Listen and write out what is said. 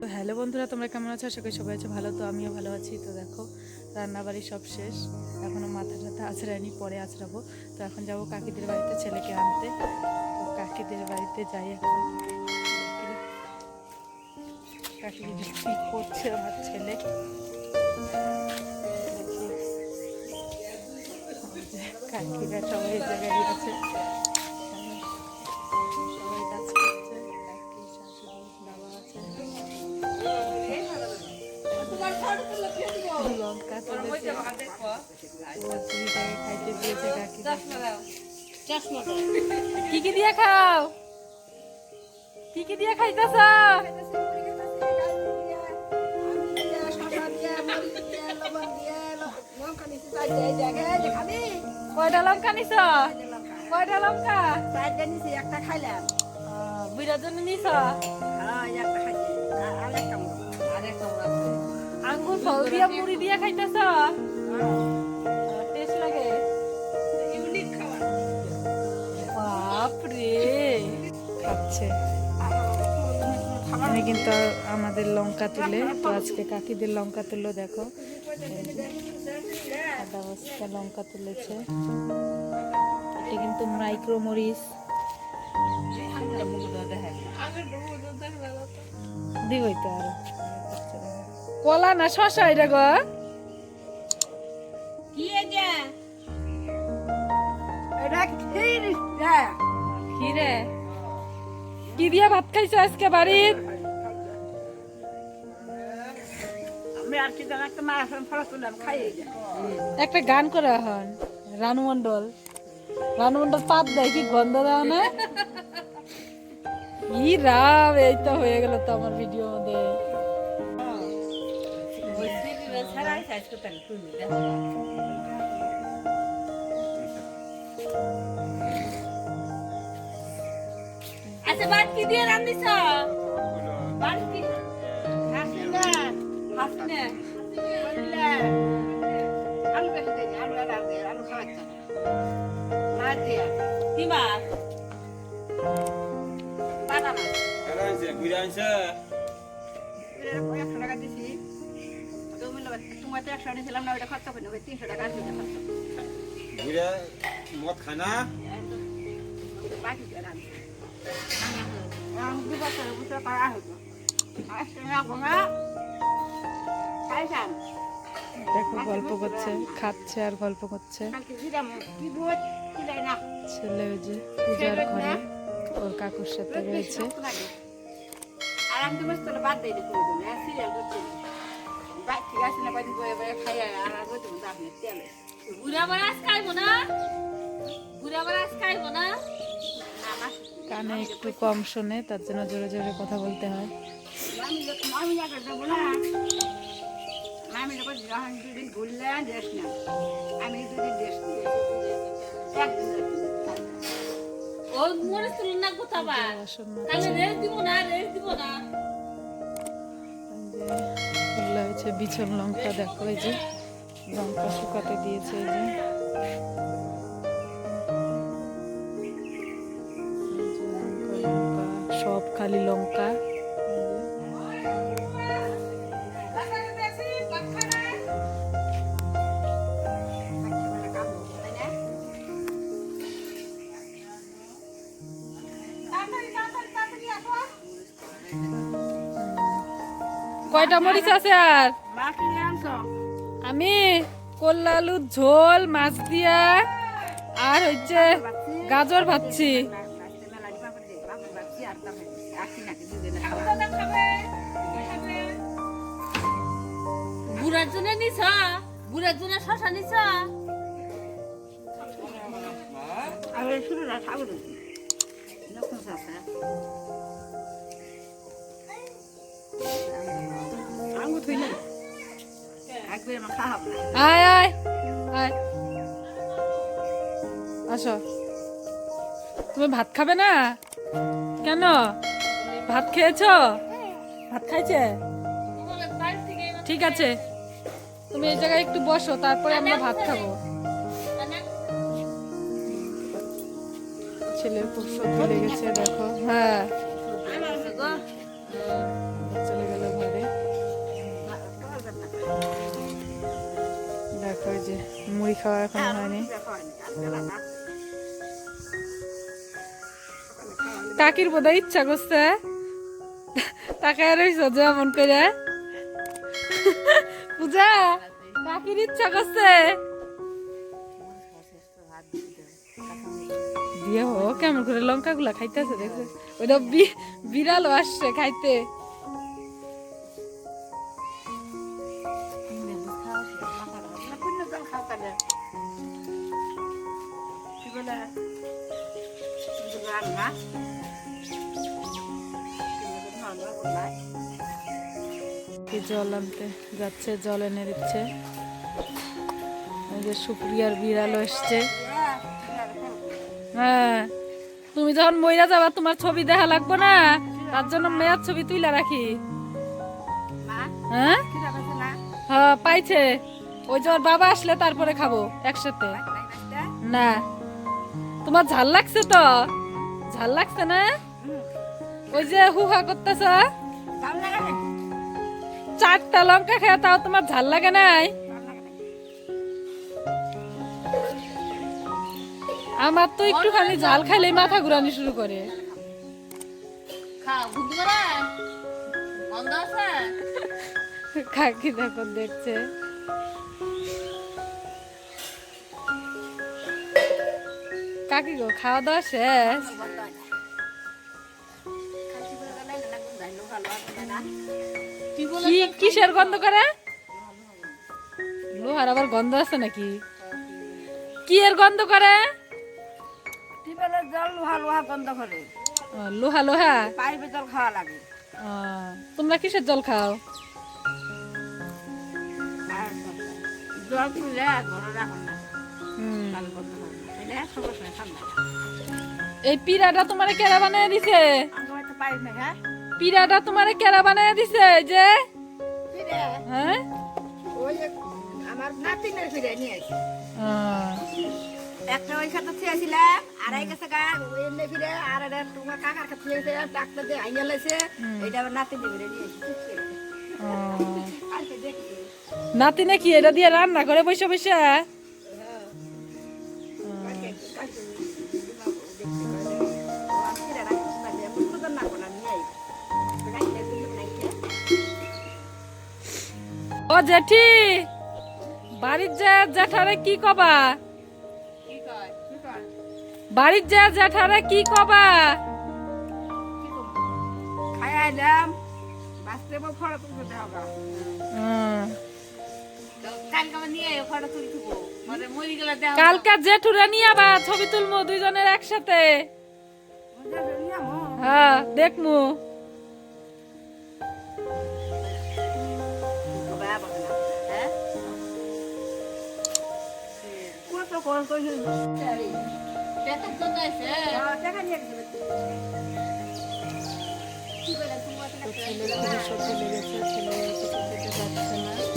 তো হ্যালো বন্ধুরা, তোমরা কেমন আছো? আশা করি সবাই আছো ভালো। তো আমিও ভালো আছি। তো দেখো, রান্নাবাড়ি সব শেষ। এখনও মাথা টাথা আছড়ায়নি পরে আছড়াবো। তো এখন যাব কাকিদের বাড়িতে, ছেলেকে আনতে। তো কাকিদের বাড়িতে যাই এখন। কাকি করছে আমার ছেলে? কাকিরা সবাই জায়গায় আছে চুরিটাকে খাইতে দিয়েছে কি কি দিয়ে খাও? কি কি দিয়ে খাইতেছ? কয়টা লঙ্কা নিছ? কয়টা লঙ্কা? একটা খাইলাম বুড়ার জন্য নিছ? হ্যাঁ একটা খাইছি। আর একটা আর একটা আঙ্গুর ফল দিয়া মুড়ি দিয়া খাইতেছ? টেস্ট লাগে। ইউনিক খাবার। বাপরে। খাচ্ছে। আমি কিন্তু আমাদের লঙ্কা তুলে তো আজকে কাকিদের লঙ্কা তুললো দেখো। আদা বস্তা লঙ্কা তুলেছে। এটা কিন্তু মাইক্রো মরিচ দিবই তো আরও। কলা না শশা এটা গো? কি এটা? কি রে কি দিয়া ভাত খাইছো আজকে বাড়ির? আমি আর কি জানা একটা গান করে এখন রানু মন্ডল রানু মন্ডল পাত দেয় কি গন্ধ দাও না? ই রাম এই তো হয়ে গেল তো আমার ভিডিও মধ্যে আচ্ছা বাদ কি দিয়ে রান্ধিছ? বাদ কি? হাসিনা হাসিনা। আলু বেশি দেয়নি আলু আলু দিয়ে আলু খাওয়াচ্ছে মাছ দিয়ে কি মাছ বাটা মাছ একশো টাকা দিছি। তোমার তো একশো না ওইটা খরচা করি না ওই তিনশো টাকা দেখো, গল্প করছে, খাচ্ছে আর গল্প করছে। ছেলে ওই যে পূজার ঘরে, ওর কাকুর সাথে রয়েছে। আর আমি তো মস্ত বাদ দিই সিরিয়াল কানে একটু কম শোনে তার জন্য জোরে জোরে কথা বলতে হয়। ও মরে না তাহলে মাজছে। রেস্ট দিব না রেস্ট দিব না। হচ্ছে বিছন লঙ্কা দেখো এই যে লঙ্কা শুকাতে দিয়েছে এই যে। সব খালি লঙ্কা। কয়টা মরিচ আছে আর? আমি করলা আলুর ঝোল মাছ দিয়া আর হচ্ছে গাজর ভাজছি। বুড়ার জন্য নিছ? বুড়ার জন্য শশা নিছ? আয় আয় আসো। তুমি ভাত খাবে না? কেন? ভাত খেয়েছো? ভাত খাইছে? ঠিক আছে। তুমি এই জায়গায় একটু বসো, তারপরে আমরা ভাত খাব। ছেলের খুব সর্দি লেগেছে দেখো। হ্যাঁ। খাওয়া এখনও হয়নি। কাকির বোধহয় ইচ্ছা করছে তাকায় রইছ যেমন করে। পূজা কাকির ইচ্ছা করছে। দিয়ে হো কেমন করে লঙ্কা গুলা খাইতেছে দেখছে। ওইটা বিড়ালও আসছে খাইতে। কি জল আনতে যাচ্ছে জল এনে দিচ্ছে। যে সুপ্রিয়ার বিড়ালও এসছে। হ্যাঁ তুমি যখন মইরা যাবা তোমার ছবি দেখা লাগবে না? তার জন্য মেয়ার ছবি তুইলা রাখি। হ্যাঁ? হ্যাঁ পাইছে। ওই যে ওর বাবা আসলে তারপরে খাব একসাথে। না। তোমার ঝাল লাগছে তো? ঝাল লাগছে না? ওই যে হুহা করতেছ? চারটা লঙ্কা খেয়ে তাও তোমার ঝাল লাগে নাই? আমার তো একটুখানি ঝাল খাইলে মাথা ঘুরানি শুরু করে। কাকি দেখো দেখছে। কাকি গো খাওয়া দাওয়া শেষ? কি কিসের গন্ধ করে? লোহার আবার গন্ধ আছে নাকি? কি এর গন্ধ করে? টিউবওয়েলের জল লোহা লোহা গন্ধ করে। লোহা লোহা? পাইপে জল খাওয়া লাগে। তোমরা কিসের জল খাও? জল ঘরে না। এই পিড়াটা তোমারে কেরা বানিয়ে দিছে? পাইপ না হ্যাঁ? পিড়াটা তোমারে কেরা বানিয়ে দিছে এই যে? হ্যাঁ? আমার নাতিনের ফিরে নিয়ে আসি ও, একটা ওই খাতে থিয়েছিলাম আড়াই কাছে গা ওই এমনি ফিরে আর এটা তোমার কাকার কাছে থিয়েছিলাম ডাক্তার দিয়ে লাইছে ফিরে নিয়ে নাতি নাকি এটা দিয়ে রান্না করে বসে বসে? ও জেঠি বাড়ির যা জ্যাঠারে কি কবা? বাড়ির যা জ্যাঠারে কি কবা? হুম। তো কালকে আমার নিয়ে আয়, ফটো তুলি থুবো মানে মরি গেলে দেওয়া কালকা জেঠুরা নিয়ে আবা ছবি তুলমু দুইজনের একসাথে। হ্যাঁ দেখমু। ছেলে ছেলে খেতে পারছে না।